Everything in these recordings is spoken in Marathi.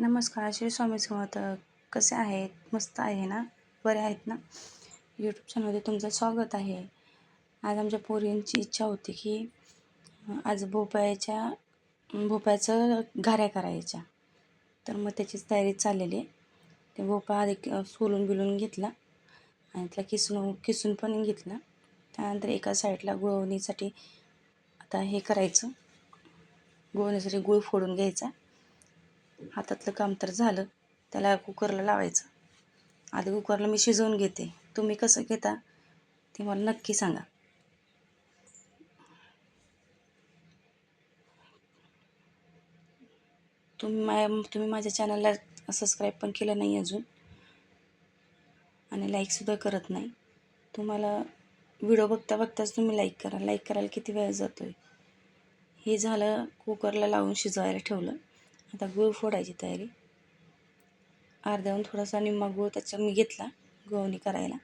नमस्कार श्री स्वामी समर्थ. कसे आहेत? मस्त आहे ना? बरे आहेत ना? यूट्यूब चॅनलमध्ये तुमचं स्वागत आहे. आज आमच्या पोरींची इच्छा होती की आज भोपळ्याच्या भोपळ्याचं घाऱ्या करायच्या. तर मग त्याचीच तयारी चाललेली आहे. ते भोपळा आधी सोलून बिलून घेतला आणि त्याला किसून किसून पण घेतला. त्यानंतर एका साईडला गुळवणीसाठी आता हे करायचं. गुळवणीसाठी गुळ फोडून घ्यायचा. हातातलं काम तर झालं त्याला कुकरला लावायचं. आधी कुकरला मी शिजवून घेते. तुम्ही कसं घेता ते मला नक्की सांगा. तुम्ही मा तुम्ही माझ्या चॅनलला सबस्क्राईब पण केलं नाही अजून. आणि लाईकसुद्धा करत नाही. तुम्हाला व्हिडिओ बघता बघताच तुम्ही लाईक करा. लाईक करायला किती वेळ जातो आहे हे झालं कुकरला लावून शिजवायला ठेवलं. आता गूळ फोडायची तयारी. अर्ध्याहून थोडासा निम्मा गूळ त्याच्या मी घेतला गवणी करायला.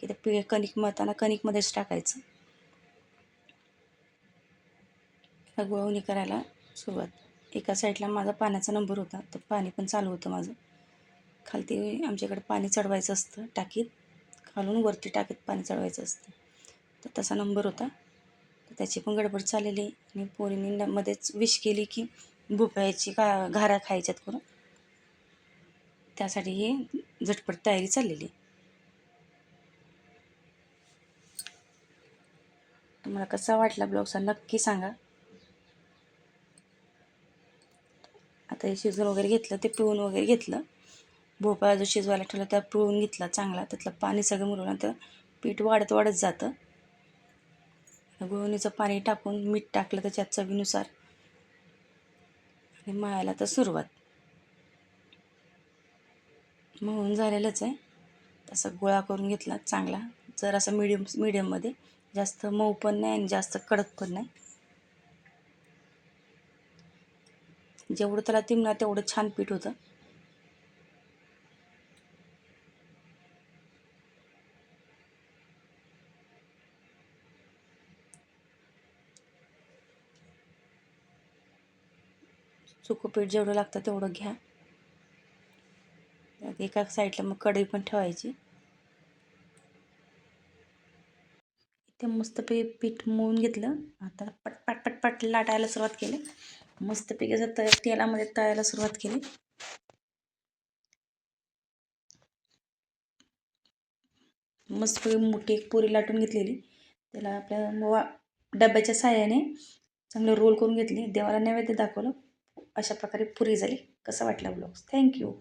की ते पि कणिक मळताना कणिकमध्येच टाकायचं. गुळवणी करायला सुरुवात. एका साईडला माझा पाण्याचा नंबर होता. तर पाणी पण चालू होतं माझं. खालती आमच्याकडे पाणी चढवायचं असतं टाकीत. खालून वरती टाकीत पाणी चढवायचं असतं. तर तसा नंबर होता. त्याची पण गडबड चाललेली. आणि पोरींनी मध्येच विश केली की भोपळ्याची का घारा खायच्यात करून. त्यासाठी ही झटपट तयारी चाललेली तुम्हाला कसा वाटला ब्लॉगचा नक्की सांगा. आता हे शिजून वगैरे घेतलं ते पिळून वगैरे घेतलं. भोपळा जो शिजवायला ठेवला त्या पिळून घेतला चांगला. त्यातलं पाणी सगळं मुरवलं तर पीठ वाढत वाढत जातं. गोवणीचं पाणी टाकून मीठ टाकलं त्याच्यात चवीनुसार. आणि मळायला तर सुरुवात. मळून झालेलंच आहे. तसा गोळा करून घेतला चांगला. जर असं मिडियम मिडियममध्ये जास्त मऊ पण नाही आणि जास्त कडक पण नाही. जेवढं त्याला तिमणा तेवढं छान पीठ होतं. सुकं पीठ जेवढं लागतं तेवढं घ्या. एका साईडला मग कढई पण ठेवायची. इथे मस्तपैकी पीठ मळून घेतलं. आता पटपट पटपट लाटायला सुरुवात केली. मस्तपैकी असं त तेलामध्ये तळायला सुरुवात केली. मस्तपैकी मोठी एक पुरी लाटून घेतलेली. त्याला आपल्या वा डब्याच्या साह्याने चांगलं रोल करून घेतली. देवाला नैवेद्य दाखवलं. अशा प्रकारे पुरी झाली. कसा वाटला ब्लॉग्स? थँक्यू